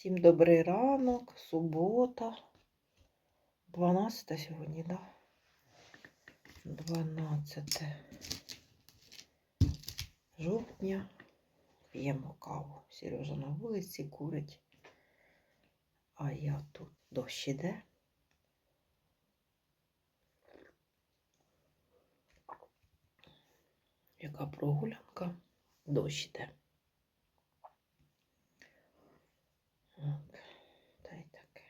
Всім добрий ранок, субота. 12 сьогодні, да? 12 жовтня. П'ємо каву. Сережа на вулиці курить. А я тут дощ іде. Яка прогулянка? Дощ іде. От, та й таке.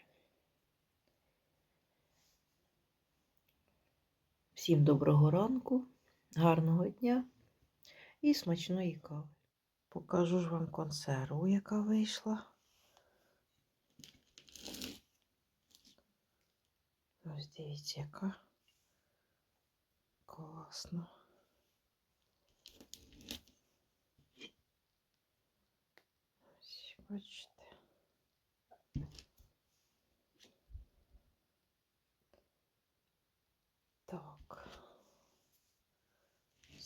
Всім доброго ранку, гарного дня і смачної кави. Покажу ж вам консерву, яка вийшла. Ось дивіться, яка класна. Ось, бачите. Так.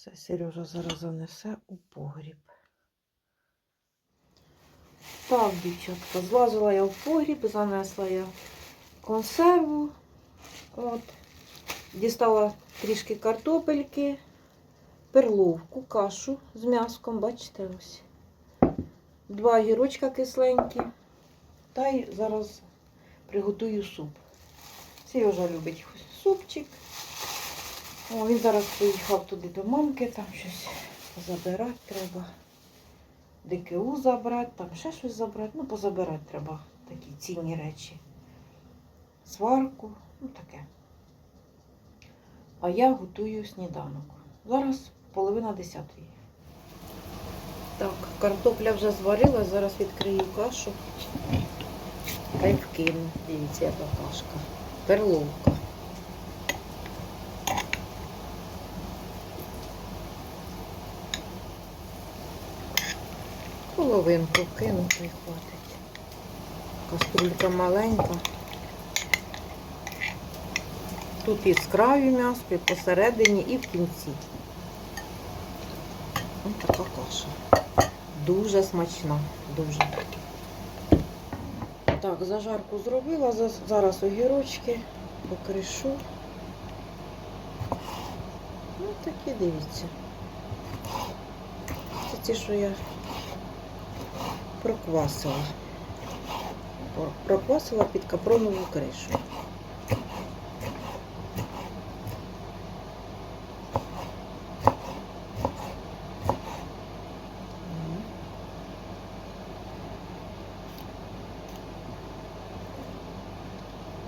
Все, Сережа зараз занесе у погріб. Так, дівчатка, злазила я в погріб, занесла я консерву. От. Дістала трішки картопельки, перловку, кашу з м'яском, бачите ось. Два огірочка кисленькі. Та й зараз приготую суп. Сережа любить супчик. О, він зараз поїхав туди до мамки, там щось забирати треба. ДКУ забрати, там ще щось забрати. Ну, позабирати треба такі цінні речі. Сварку, ну таке. А я готую сніданок. Зараз половина десятої. Так, картопля вже зварила, зараз відкрию кашу. Та й вкину. Дивіться, яка кашка. Перловка. Половинку вкину та хватить. Каструлька маленька. Тут і з краю м'ясо, і посередині, і в кінці. Ось така каша. Дуже смачна, дуже. Так, зажарку зробила, зараз огірочки покришу. Ну, такі дивіться. Це ті, що я проквасила. Проквасила під капронову кришу.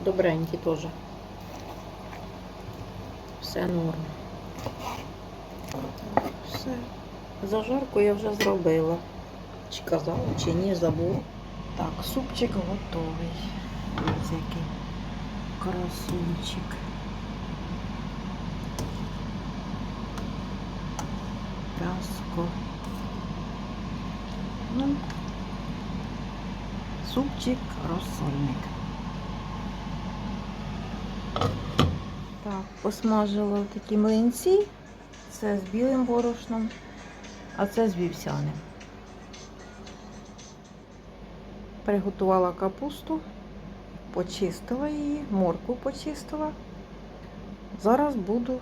Добренькі теж. Все норм. Все. Зажарку я вже зробила. Чи казала, чи ні, забула. Так, супчик готовий. Ось який красунчик. Пяско. Ну, супчик розсольник. Так, посмажила такі млинці. Це з білим борошном, а це з вівсяним. Приготувала капусту, почистила її, морку почистила. Зараз буду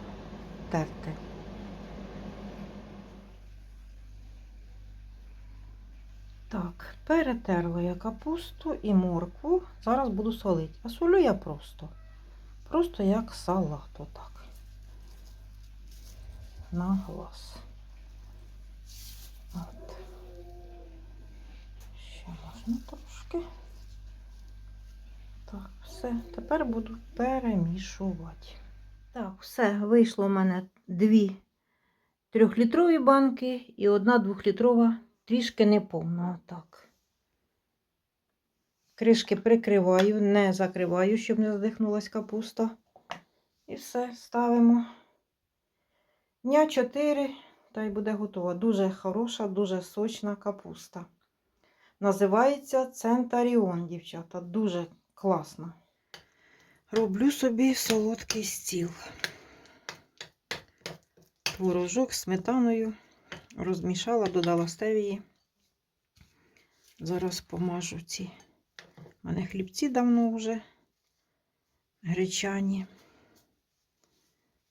терти. Так, перетерла я капусту і моркву. Зараз буду солити. А солю я просто. Просто як салат, отак. На глаз. От. Ще можна трошки. Так, все. Тепер буду перемішувати. Так, все, вийшло у мене дві трьохлітрові банки і одна двохлітрова, трішки неповна. Отак. Кришки прикриваю, не закриваю, щоб не задихнулась капуста. І все, ставимо. Дня 4, та й буде готова. Дуже хороша, дуже сочна капуста. Називається Центаріон, дівчата. Дуже класна. Роблю собі солодкий стіл. Творожок з сметаною розмішала, додала стевії. Зараз помажу ці У мене хлібці давно вже гречані.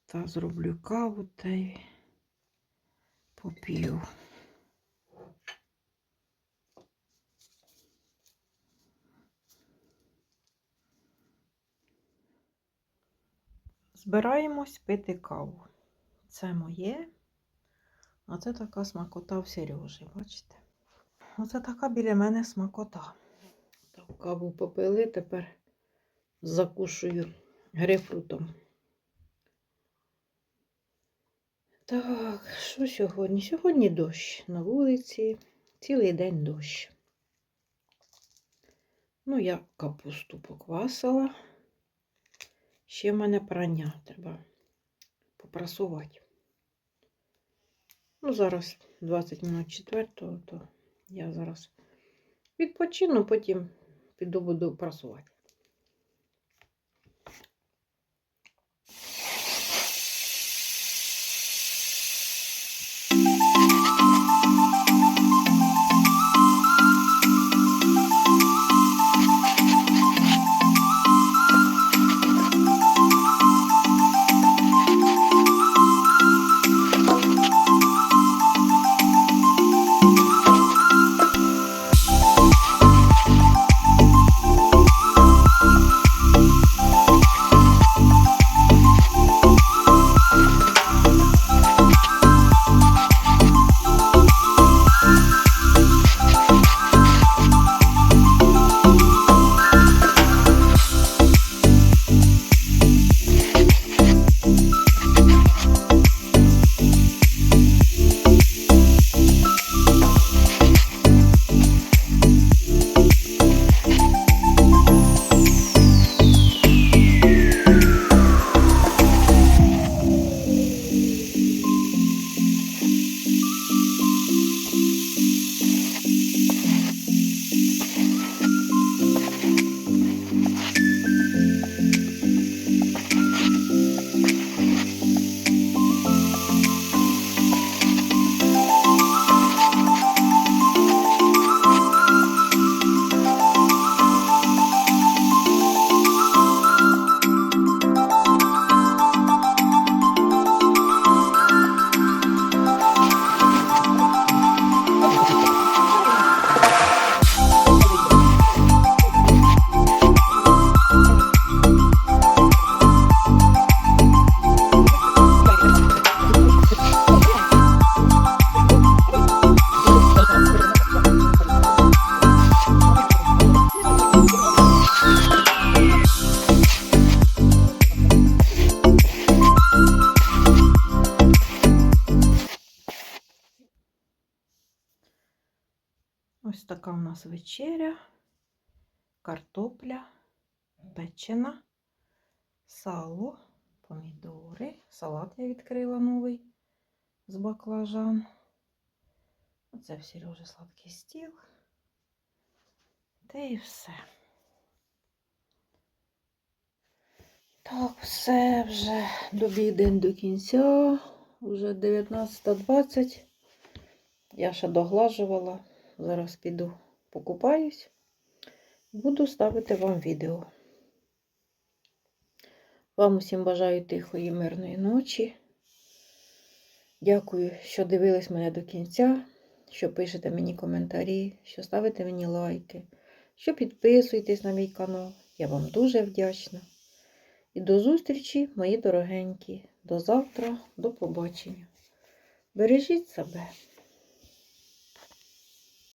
Та зроблю каву та й поп'ю. Збираємось пити каву. Це моє. А це така смакота в Сережі, бачите? Оце така біля мене смакота. Так, каву попили, тепер закушую грейпфрутом. Так, що сьогодні? Сьогодні дощ на вулиці, цілий день дощ. Ну, я капусту поквасила. Ще в мене прання треба попрасувати. Ну, зараз 20 минут четвертого, то я зараз відпочину, потім піду буду прасувати. Ось така у нас вечеря, картопля, печена, сало, помідори, салат я відкрила новий з баклажан. Оце в Сережі сладкий стіл. Та і все. Так, все вже добіг день до кінця. Вже 19.20. Я ще доглажувала. Зараз піду покупаюсь. Буду ставити вам відео. Вам усім бажаю тихої, мирної ночі. Дякую, що дивились мене до кінця, що пишете мені коментарі, що ставите мені лайки, що підписуєтесь на мій канал. Я вам дуже вдячна. І до зустрічі, мої дорогенькі. До завтра, до побачення. Бережіть себе.